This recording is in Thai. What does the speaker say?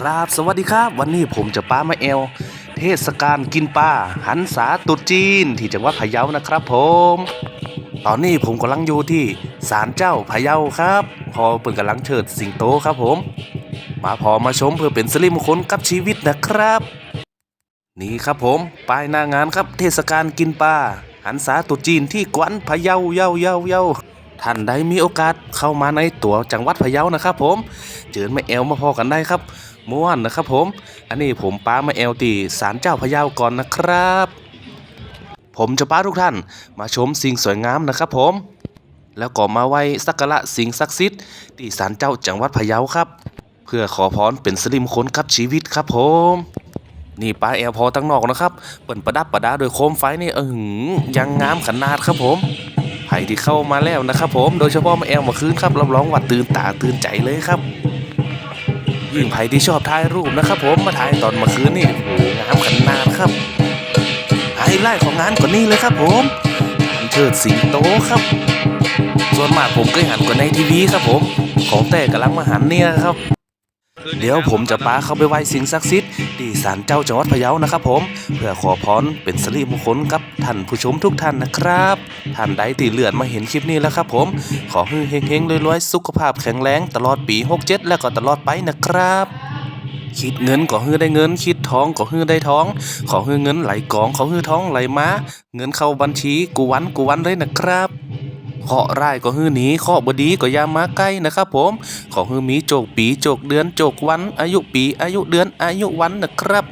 ครับ สวัสดีครับ วันนี้ผมจะป้ามาแอล เทศกาลกินปลาหันษาตุจีน ที่จังหวัดพะเยานะครับผม ตอนนี้ผมกำลังอยู่ที่ศาลเจ้าพะเยาครับ พอเปิดกำลังเชิดสิงโตครับผม มาพอมาชมเพื่อเป็นสิริมงคลกับชีวิตนะครับ นี่ครับผมป้ายหน้างานครับเทศกาลกินปลาหันษาตุจีนที่กวนพะเยาเยาเยาเยา ท่านใดมีโอกาสเข้ามาในตัวจังหวัดพะเยานะครับ ผมเจิญมาแอลมาพอกันได้ครับม่วนนะครับ ผม อันนี้ผมป้ามาแอลตีศาลเจ้าพะเยาก่อนนะครับ ผมจะป้าทุกท่านมาชมสิ่งสวยงามนะครับ ผม แล้วก็มาไหว้สักการะสิ่งศักดิ์สิทธิ์ที่ศาลเจ้าจังหวัดพะเยาครับ เพื่อขอพรเป็นสิริมงคลกับชีวิตครับผมนี่ป้าแอลพอตั้งนอกนะครับ เปิ่นประดับประดาโดวยโคมไฟนี่เออหือยังงามขนาดครับผม ใครที่เข้ามาแล้วนะครับผมโดยเฉพาะมาแอลมาคืนครับรับรองว่าตื่นตาตื่นใจเลยครับ ยิ่งใครที่ชอบถ่ายรูปนะครับผมมาถ่ายตอนมื่อคืนนี่โอ้โหงามขนาดครับไฮไลท์ของงานกว่านี้เลยครับผมการเชิดสิงโตครับ ส่วนมากผมก็หันกว่าในทีวีครับผม ของแต่กำลังมาหันเนี่ยครับ เดี๋ยวผมจะปาเข้าไปไหว้สิ่งศักดิ์สิทธิ์ที่ศาลเจ้าจังหวัดพะเยานะครับผม เพื่อขอพรเป็นสิริมงคลกับท่านผู้ชมทุกท่านนะครับ ท่านใดที่เลื่อนมาเห็นคลิปนี้แล้วครับผม ขอให้เฮงๆรวยๆ สุขภาพแข็งแรงตลอดปี 67 และก็ตลอดไปนะครับคิดเงินก็ฮือได้เงิน คิดท้องก็ฮือได้ท้อง ขอฮือเงินไหลกองขอฮือท้องไหลมา เงินเข้าบัญชีกูวันกูวันเลยนะครับ เคาะร้ายก็ฮื้อหนีเคาะบดีก็อยามาใกล้นะครับผมขอฮื้อมีโจกปีโจกเดือนโจกวันอายุปีอายุเดือนอายุวันนะครับ